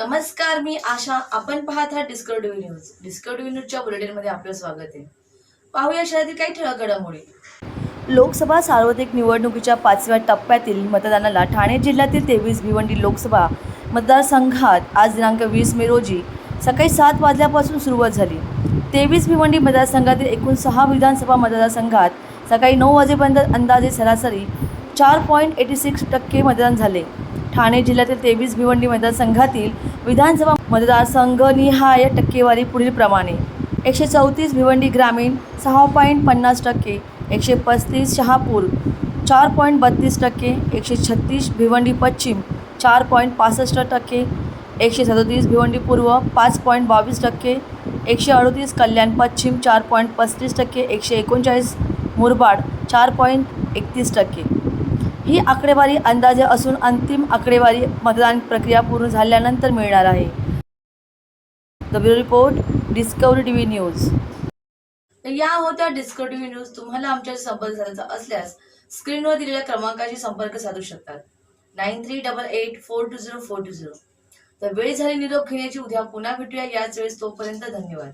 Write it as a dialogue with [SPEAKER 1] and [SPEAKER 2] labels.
[SPEAKER 1] नमस्कार मी आशा. आपण पाहत आहात डिस्कवरी न्यूज डिस्कवरी न्यूजच्या बुलेटिनमध्ये आपलं स्वागत आहे. पाहूया शहरातील काही ठळक घडामोडी लोकसभा सार्वत्रिक निवडणुकीच्या पाचव्या टप्प्यातील मतदानाला ठाणे जिल्ह्यातील तेवीस भिवंडी लोकसभा मतदारसंघात आज दिनांक वीस मे रोजी सकाळी सात वाजल्यापासून सुरुवात झाली. तेवीस भिवंडी मतदारसंघातील एकूण सहा विधानसभा मतदारसंघात सकाळी नऊ वाजेपर्यंत अंदाजे सरासरी चार पॉईंट एटी सिक्स टक्के मतदान झाले. ठाणे जिल्ह्यातील तेवीस भिवंडी मतदारसंघातील विधानसभा मतदारसंघनिहाय टक्केवारी पुढीलप्रमाणे एकशे चौतीस भिवंडी ग्रामीण सहा पॉईंट पन्नास टक्के. एकशे पस्तीस शहापूर चार पॉईंट बत्तीस टक्के. एकशे छत्तीस भिवंडी पश्चिम चार पॉईंट पासष्ट टक्के. एकशे सदोतीस भिवंडी पूर्व पाच पॉईंट बावीस टक्के. एकशे अडतीस कल्याण पश्चिम चार पॉईंट पस्तीस टक्के. एकशे एकोणचाळीस मुरबाड चार पॉईंट एकतीस टक्के. ही आकडेवारी अंदाजे असून अंतिम आकडेवारी मतदान प्रक्रिया पूर्ण झाल्यानंतर मिळणार आहे the bureau report Discovery T V news या होत्या डिस्कवरी टी व्ही न्यूज तुम्हाला आमच्याशी संपर्क साधायचा असल्यास स्क्रीनवर दिलेल्या क्रमांकाशी संपर्क साधू शकतात nine three double eight four two zero four two zero तर वेळ झाली निरोप घेण्याची उद्या पुन्हा भेटूया याच वेळेस तोपर्यंत धन्यवाद